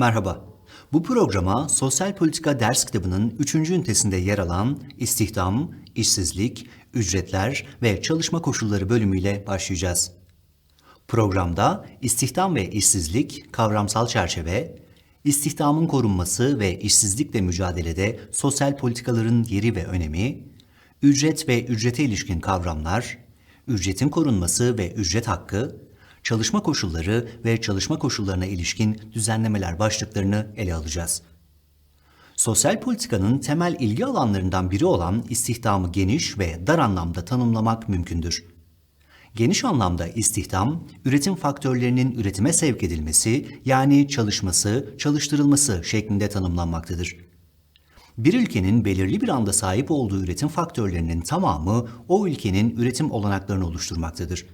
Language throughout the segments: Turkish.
Merhaba. Bu programa Sosyal Politika Ders Kitabı'nın 3. ünitesinde yer alan istihdam, işsizlik, ücretler ve çalışma koşulları bölümüyle başlayacağız. Programda istihdam ve işsizlik kavramsal çerçeve, istihdamın korunması ve işsizlikle mücadelede sosyal politikaların yeri ve önemi, ücret ve ücrete ilişkin kavramlar, ücretin korunması ve ücret hakkı, çalışma koşulları ve çalışma koşullarına ilişkin düzenlemeler başlıklarını ele alacağız. Sosyal politikanın temel ilgi alanlarından biri olan istihdamı geniş ve dar anlamda tanımlamak mümkündür. Geniş anlamda istihdam, üretim faktörlerinin üretime sevk edilmesi yani çalışması, çalıştırılması şeklinde tanımlanmaktadır. Bir ülkenin belirli bir anda sahip olduğu üretim faktörlerinin tamamı o ülkenin üretim olanaklarını oluşturmaktadır.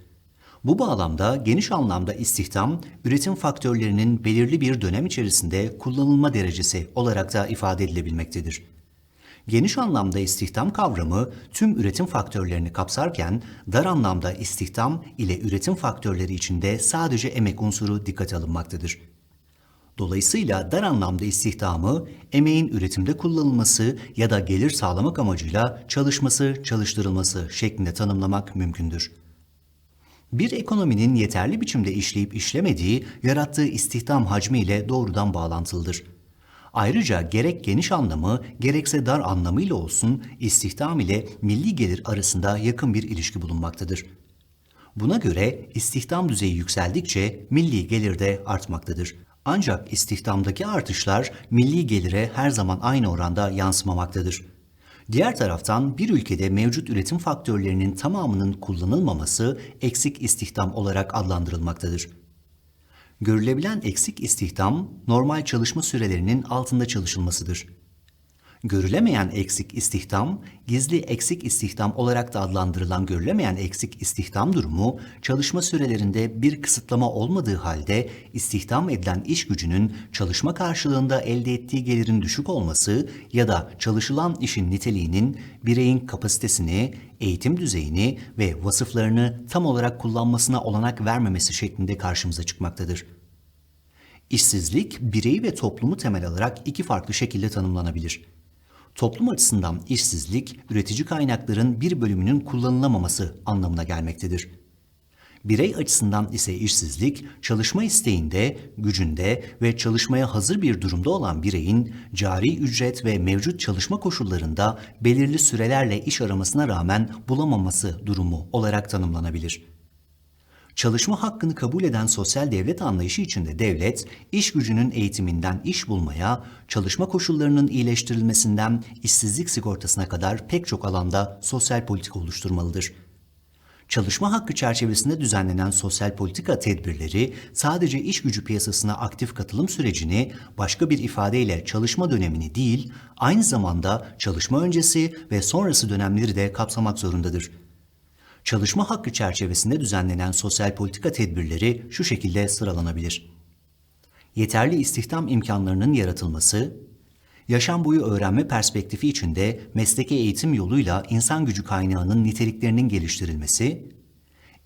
Bu bağlamda geniş anlamda istihdam, üretim faktörlerinin belirli bir dönem içerisinde kullanılma derecesi olarak da ifade edilebilmektedir. Geniş anlamda istihdam kavramı tüm üretim faktörlerini kapsarken dar anlamda istihdam ile üretim faktörleri içinde sadece emek unsuru dikkate alınmaktadır. Dolayısıyla dar anlamda istihdamı emeğin üretimde kullanılması ya da gelir sağlamak amacıyla çalışması, çalıştırılması şeklinde tanımlamak mümkündür. Bir ekonominin yeterli biçimde işleyip işlemediği yarattığı istihdam hacmi ile doğrudan bağlantılıdır. Ayrıca gerek geniş anlamı gerekse dar anlamıyla olsun istihdam ile milli gelir arasında yakın bir ilişki bulunmaktadır. Buna göre istihdam düzeyi yükseldikçe milli gelir de artmaktadır. Ancak istihdamdaki artışlar milli gelire her zaman aynı oranda yansımamaktadır. Diğer taraftan bir ülkede mevcut üretim faktörlerinin tamamının kullanılmaması eksik istihdam olarak adlandırılmaktadır. Görülebilen eksik istihdam normal çalışma sürelerinin altında çalışılmasıdır. Görülemeyen eksik istihdam, gizli eksik istihdam olarak da adlandırılan görülemeyen eksik istihdam durumu, çalışma sürelerinde bir kısıtlama olmadığı halde istihdam edilen iş gücünün çalışma karşılığında elde ettiği gelirin düşük olması ya da çalışılan işin niteliğinin bireyin kapasitesini, eğitim düzeyini ve vasıflarını tam olarak kullanmasına olanak vermemesi şeklinde karşımıza çıkmaktadır. İşsizlik, bireyi ve toplumu temel alarak iki farklı şekilde tanımlanabilir. Toplum açısından işsizlik, üretici kaynakların bir bölümünün kullanılamaması anlamına gelmektedir. Birey açısından ise işsizlik, çalışma isteğinde, gücünde ve çalışmaya hazır bir durumda olan bireyin cari ücret ve mevcut çalışma koşullarında belirli sürelerle iş aramasına rağmen bulamaması durumu olarak tanımlanabilir. Çalışma hakkını kabul eden sosyal devlet anlayışı içinde devlet, iş gücünün eğitiminden iş bulmaya, çalışma koşullarının iyileştirilmesinden işsizlik sigortasına kadar pek çok alanda sosyal politika oluşturmalıdır. Çalışma hakkı çerçevesinde düzenlenen sosyal politika tedbirleri sadece iş gücü piyasasına aktif katılım sürecini başka bir ifadeyle çalışma dönemini değil, aynı zamanda çalışma öncesi ve sonrası dönemleri de kapsamak zorundadır çalışma hakkı çerçevesinde düzenlenen sosyal politika tedbirleri şu şekilde sıralanabilir. Yeterli istihdam imkanlarının yaratılması, yaşam boyu öğrenme perspektifi içinde mesleki eğitim yoluyla insan gücü kaynağının niteliklerinin geliştirilmesi,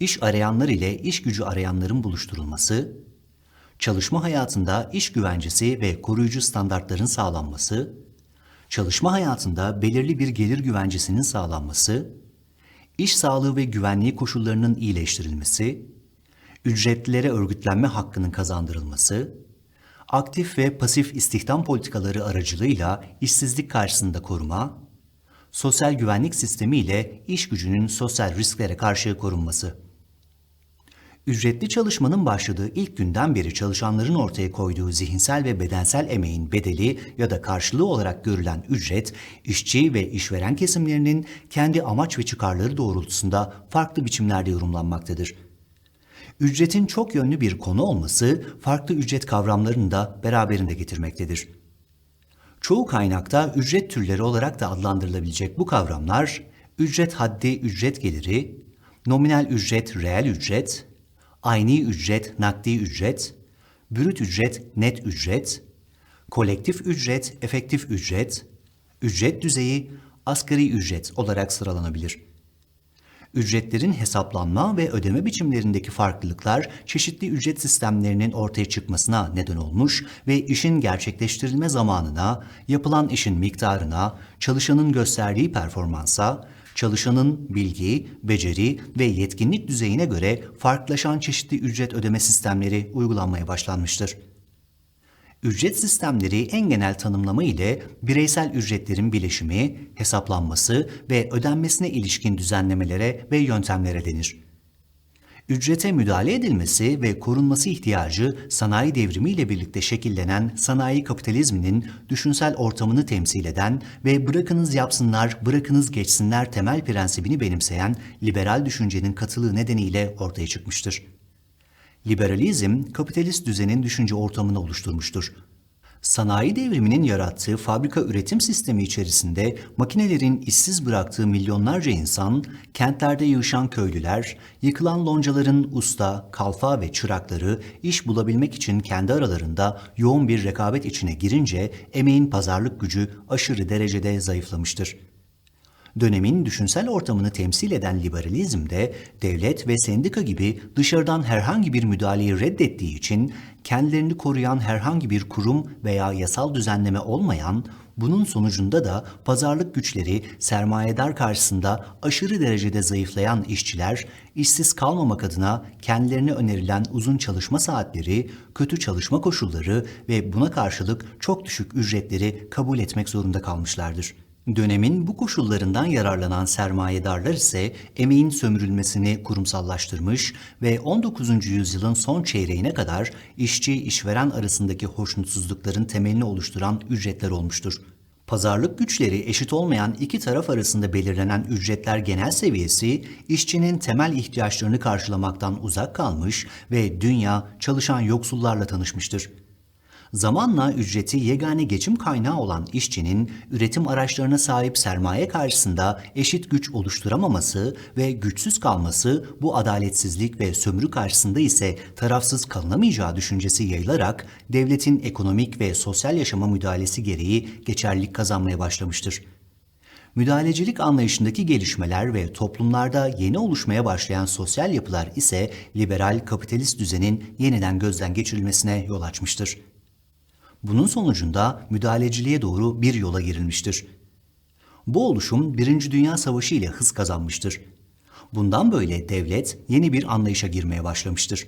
iş arayanlar ile iş gücü arayanların buluşturulması, çalışma hayatında iş güvencesi ve koruyucu standartların sağlanması, çalışma hayatında belirli bir gelir güvencesinin sağlanması, iş sağlığı ve güvenliği koşullarının iyileştirilmesi, ücretlilere örgütlenme hakkının kazandırılması, aktif ve pasif istihdam politikaları aracılığıyla işsizlik karşısında koruma, sosyal güvenlik sistemi ile iş gücünün sosyal risklere karşı korunması. Ücretli çalışmanın başladığı ilk günden beri çalışanların ortaya koyduğu zihinsel ve bedensel emeğin bedeli ya da karşılığı olarak görülen ücret, işçi ve işveren kesimlerinin kendi amaç ve çıkarları doğrultusunda farklı biçimlerde yorumlanmaktadır. Ücretin çok yönlü bir konu olması farklı ücret kavramlarını da beraberinde getirmektedir. Çoğu kaynakta ücret türleri olarak da adlandırılabilecek bu kavramlar, ücret haddi ücret geliri, nominal ücret reel ücret, ayni ücret, nakdi ücret, brüt ücret, net ücret, kolektif ücret, efektif ücret, ücret düzeyi, asgari ücret olarak sıralanabilir. Ücretlerin hesaplanma ve ödeme biçimlerindeki farklılıklar çeşitli ücret sistemlerinin ortaya çıkmasına neden olmuş ve işin gerçekleştirilme zamanına, yapılan işin miktarına, çalışanın gösterdiği performansa, çalışanın bilgi, beceri ve yetkinlik düzeyine göre farklılaşan çeşitli ücret ödeme sistemleri uygulanmaya başlanmıştır. Ücret sistemleri en genel tanımlama ile bireysel ücretlerin bileşimi, hesaplanması ve ödenmesine ilişkin düzenlemelere ve yöntemlere denir. Ücrete müdahale edilmesi ve korunması ihtiyacı sanayi devrimi ile birlikte şekillenen sanayi kapitalizminin düşünsel ortamını temsil eden ve bırakınız yapsınlar, bırakınız geçsinler temel prensibini benimseyen liberal düşüncenin katılığı nedeniyle ortaya çıkmıştır. Liberalizm, kapitalist düzenin düşünce ortamını oluşturmuştur. Sanayi devriminin yarattığı fabrika üretim sistemi içerisinde makinelerin işsiz bıraktığı milyonlarca insan, kentlerde yığışan köylüler, yıkılan loncaların usta, kalfa ve çırakları iş bulabilmek için kendi aralarında yoğun bir rekabet içine girince emeğin pazarlık gücü aşırı derecede zayıflamıştır. Dönemin düşünsel ortamını temsil eden liberalizmde devlet ve sendika gibi dışarıdan herhangi bir müdahaleyi reddettiği için kendilerini koruyan herhangi bir kurum veya yasal düzenleme olmayan, bunun sonucunda da pazarlık güçleri sermayedar karşısında aşırı derecede zayıflayan işçiler, işsiz kalmamak adına kendilerine önerilen uzun çalışma saatleri, kötü çalışma koşulları ve buna karşılık çok düşük ücretleri kabul etmek zorunda kalmışlardır. Dönemin bu koşullarından yararlanan sermayedarlar ise emeğin sömürülmesini kurumsallaştırmış ve 19. yüzyılın son çeyreğine kadar işçi işveren arasındaki hoşnutsuzlukların temelini oluşturan ücretler olmuştur. Pazarlık güçleri eşit olmayan iki taraf arasında belirlenen ücretler genel seviyesi işçinin temel ihtiyaçlarını karşılamaktan uzak kalmış ve dünya çalışan yoksullarla tanışmıştır. Zamanla ücreti yegane geçim kaynağı olan işçinin üretim araçlarına sahip sermaye karşısında eşit güç oluşturamaması ve güçsüz kalması bu adaletsizlik ve sömürü karşısında ise tarafsız kalınamayacağı düşüncesi yayılarak devletin ekonomik ve sosyal yaşama müdahalesi gereği geçerlilik kazanmaya başlamıştır. Müdahalecilik anlayışındaki gelişmeler ve toplumlarda yeni oluşmaya başlayan sosyal yapılar ise liberal kapitalist düzenin yeniden gözden geçirilmesine yol açmıştır. Bunun sonucunda müdahaleciliğe doğru bir yola girilmiştir. Bu oluşum Birinci Dünya Savaşı ile hız kazanmıştır. Bundan böyle devlet yeni bir anlayışa girmeye başlamıştır.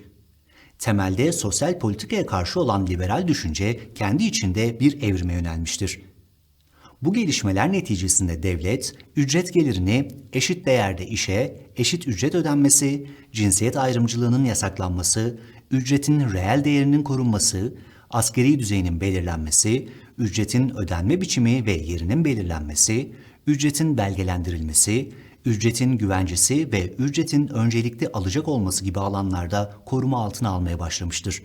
Temelde sosyal politikaya karşı olan liberal düşünce kendi içinde bir evrime yönelmiştir. Bu gelişmeler neticesinde devlet, ücret gelirini eşit değerde işe, eşit ücret ödenmesi, cinsiyet ayrımcılığının yasaklanması, ücretin reel değerinin korunması, askeri düzeyinin belirlenmesi, ücretin ödenme biçimi ve yerinin belirlenmesi, ücretin belgelendirilmesi, ücretin güvencesi ve ücretin öncelikli alacak olması gibi alanlarda koruma altına almaya başlamıştır.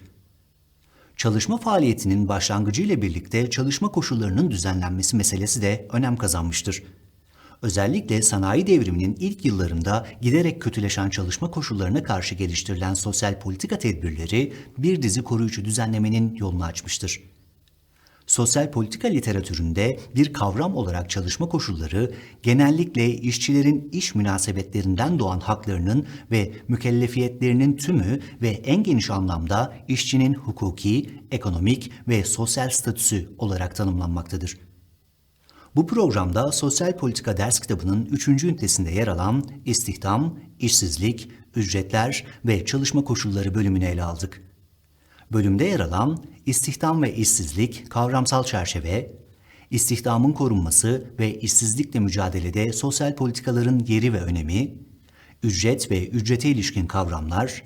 Çalışma faaliyetinin başlangıcı ile birlikte çalışma koşullarının düzenlenmesi meselesi de önem kazanmıştır. Özellikle sanayi devriminin ilk yıllarında giderek kötüleşen çalışma koşullarına karşı geliştirilen sosyal politika tedbirleri bir dizi koruyucu düzenlemenin yolunu açmıştır. Sosyal politika literatüründe bir kavram olarak çalışma koşulları genellikle işçilerin iş münasebetlerinden doğan haklarının ve mükellefiyetlerinin tümü ve en geniş anlamda işçinin hukuki, ekonomik ve sosyal statüsü olarak tanımlanmaktadır. Bu programda Sosyal Politika ders kitabının 3. ünitesinde yer alan istihdam, işsizlik, ücretler ve çalışma koşulları bölümünü ele aldık. Bölümde yer alan istihdam ve işsizlik kavramsal çerçeve, istihdamın korunması ve işsizlikle mücadelede sosyal politikaların yeri ve önemi, ücret ve ücrete ilişkin kavramlar,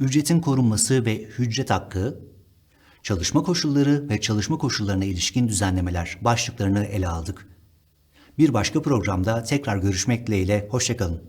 ücretin korunması ve hücret hakkı, çalışma koşulları ve çalışma koşullarına ilişkin düzenlemeler başlıklarını ele aldık. Bir başka programda tekrar görüşmek dileğiyle, hoşçakalın.